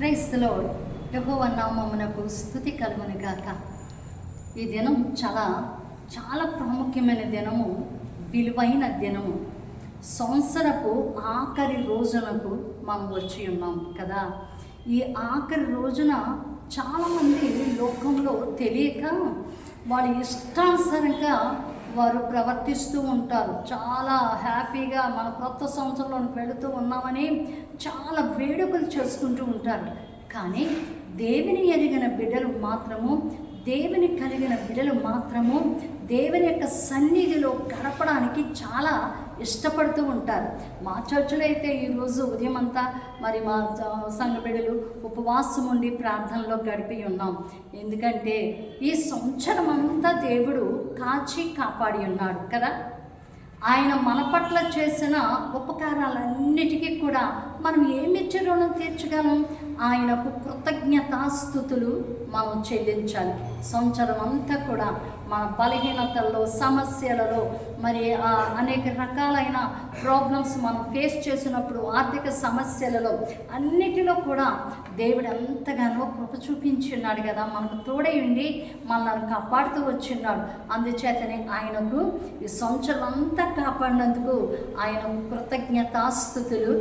క్రైస్తలో యహోవ నామమునకు స్థుతి కలుగును గాక. ఈ దినం చాలా చాలా ప్రాముఖ్యమైన దినము విలువైన దినము. సంవత్సరపు ఆఖరి రోజునకు మనం వచ్చి ఉన్నాం కదా. ఈ ఆఖరి రోజున చాలామంది లోకంలో తెలియక వాళ్ళు ఇష్టానుసారంగా వారు ప్రవర్తిస్తూ ఉంటారు. చాలా హ్యాపీగా మన కొత్త సంవత్సరంలో వెళుతూ ఉన్నామని చాలా వేడుకలు చేసుకుంటూ ఉంటారు. కానీ దేవుని ఎరిగిన బిడ్డలు మాత్రము దేవుని కలిగిన బిడ్డలు మాత్రము దేవుని యొక్క సన్నిధిలో గడపడానికి చాలా ఇష్టపడుతూ ఉంటారు. మా చర్చిలో అయితే ఈరోజు ఉదయం అంతా మరి మా జ- సంఘ బిడ్డలు ఉపవాసం ఉండి ప్రార్థనలో గడిపి ఉన్నాం. ఎందుకంటే ఈ సంవత్సరం అంతా దేవుడు కాచి కాపాడి ఉన్నాడు కదా. ఆయన మన పట్ల చేసిన ఉపకారాలన్నిటికీ కూడా మనం ఏమిచ్చి రుణం తీర్చగలం? ఆయనకు కృతజ్ఞతాస్థుతులు మనం చెల్లించాలి. సంవత్సరం అంతా కూడా మన బలహీనతల్లో సమస్యలలో మరి ఆ, అనేక రకాలైన ప్రాబ్లమ్స్ మనం ఫేస్ చేసినప్పుడు ఆర్థిక సమస్యలలో అన్నిటిలో కూడా దేవుడు ఎంతగానో కృప చూపించున్నాడు కదా. మనకు తోడై ఉండి మనల్ని కాపాడుతూ వచ్చిన్నాడు. అందుచేతనే ఆయనకు ఈ సంవత్సరం అంతా కాపాడినందుకు ఆయన కృతజ్ఞతాస్థుతులు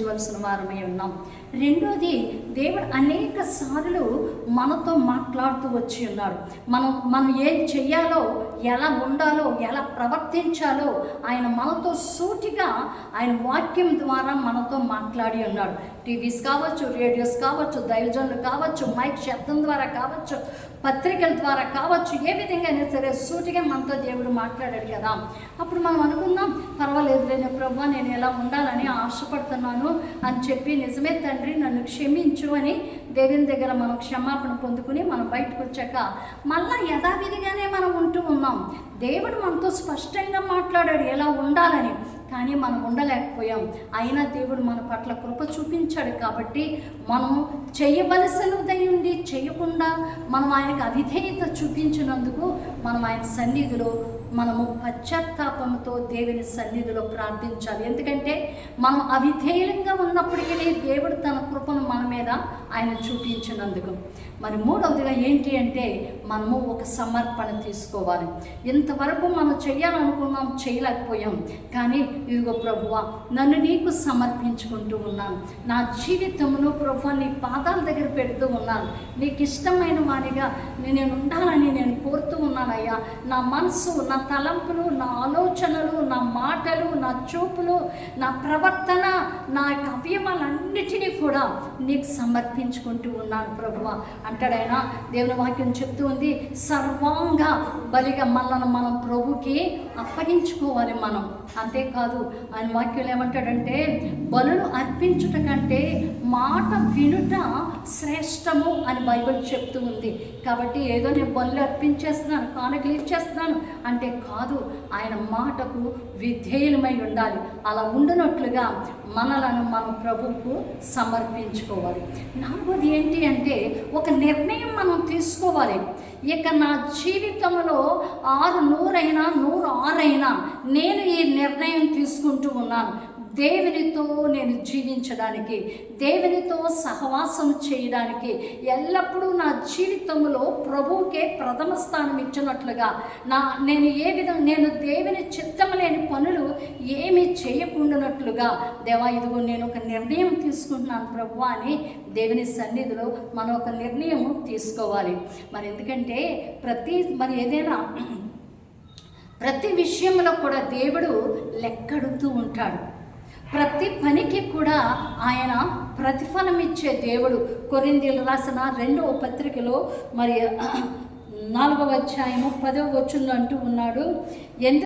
చెల్లించవలసిన వారమై ఉన్నాం. రెండోది దేవుడు అనేక సార్లు మనతో మాట్లాడుతూ వచ్చి ఉన్నాడు మనం మనం ఏం చెయ్యాలో ఎలా ఉండాలో ఎలా ప్రవర్తించాలో ఆయన మనతో సూటిగా ఆయన వాక్యం ద్వారా మనతో మాట్లాడి ఉన్నాడు. టీవీస్ కావచ్చు రేడియోస్ కావచ్చు దైవజనులు కావచ్చు మైక్ శబ్దం ద్వారా కావచ్చు పత్రికల ద్వారా కావచ్చు ఏ విధంగా అయినా సరే సూటిగా మనతో దేవుడు మాట్లాడాడు కదా. అప్పుడు మనం అనుకుందాం పర్వాలేదు చేసుకోలేను ప్రభు నేను ఎలా ఉండాలని ఆశపడుతున్నాను అని చెప్పి నిజమే తండ్రి నన్ను క్షమించు అని దేవుని దగ్గర మనం క్షమాపణ పొందుకుని మనం బయటకు వచ్చాక మళ్ళా యథావిధిగానే మనం ఉంటూ ఉన్నాం. దేవుడు మనతో స్పష్టంగా మాట్లాడాడు ఎలా ఉండాలని కానీ మనం ఉండలేకపోయాం. అయినా దేవుడు మన పట్ల కృప చూపించాడు కాబట్టి మనం చేయవలసినదై ఉండి చేయకుండా మనం ఆయనకు అవిధేయత చూపించినందుకు మనం ఆయన సన్నిధిలో మనము పశ్చాత్తాపంతో దేవుని సన్నిధిలో ప్రార్థించాలి. ఎందుకంటే మనం అవిధేయంగా ఉన్నప్పటికీ దేవుడు తన కృపను మన మీద ఆయన చూపించినందుకు. మరి మూడవదిగా ఏంటి అంటే మనము ఒక సమర్పణ తీసుకోవాలి. ఇంతవరకు మనం చేయాలనుకున్నాం చేయలేకపోయాం. కానీ ఇదిగో ప్రభువ నన్ను నీకు సమర్పించుకుంటూ ఉన్నాను. నా జీవితమును ప్రభు నీ పాదాల దగ్గర పెడుతూ ఉన్నాను. నీకు ఇష్టమైన వారిగా నేను ఉండాలని నేను కోరుతూ ఉన్నానయ్యా. నా మనసు నా తలంపులు నా ఆలోచనలు నా మాటలు నా చూపులు నా ప్రవర్తన నా యొక్క అవయవాలన్నిటినీ కూడా నీకు సమర్పించుకుంటూ ఉన్నాను ప్రభువ. అంటాడైనా దేవుని వాక్యం చెప్తూ ఉంది సర్వాంగ బలిగా మనల్ని మనం ప్రభుకి అప్పగించుకోవాలి మనం. అంతేకాదు ఆయన వాక్యం ఏమంటాడంటే బలులు అర్పించుట కంటే మాట వినుట శ్రేష్టము అని బైబిల్ చెప్తూ ఉంది. కాబట్టి ఏదో నేను బలు అర్పించేస్తున్నాను కానుకలు ఇచ్చేస్తున్నాను అంటే కాదు. ఆయన మాటకు విధేయులమై ఉండాలి. అలా ఉండినట్లుగా మనలను మన ప్రభువుకు సమర్పించుకోవాలి. నాలుగోది ఏంటి అంటే ఒక నిర్ణయం మనం తీసుకోవాలి. ఇక నా జీవితంలో ఆరు నూరైనా నూరు ఆరైనా నేను ఈ నిర్ణయం తీసుకుంటూ ఉన్నాను. దేవునితో నేను జీవించడానికి దేవునితో సహవాసం చేయడానికి ఎల్లప్పుడూ నా జీవితంలో ప్రభువుకే ప్రథమ స్థానం ఇచ్చినట్లుగా నా నేను ఏ విధంగా నేను దేవుని చిత్తం లేని పనులు ఏమీ చేయకుండానట్లుగా దేవా ఇదిగో నేను ఒక నిర్ణయం తీసుకుంటున్నాను ప్రభు అని దేవుని సన్నిధిలో మనం ఒక నిర్ణయం తీసుకోవాలి. మరి ఎందుకంటే ప్రతి మరి ఏదైనా ప్రతి విషయంలో కూడా దేవుడు లెక్కడుతూ ఉంటాడు. ప్రతి పనికి కూడా ఆయన ప్రతిఫలం ఇచ్చే దేవుడు. కొరిందీలు రాసిన రెండవ పత్రికలో మరి నాలుగవ అధ్యాయము పదవ వచ్చుందో అంటూ ఉన్నాడు. ఎంత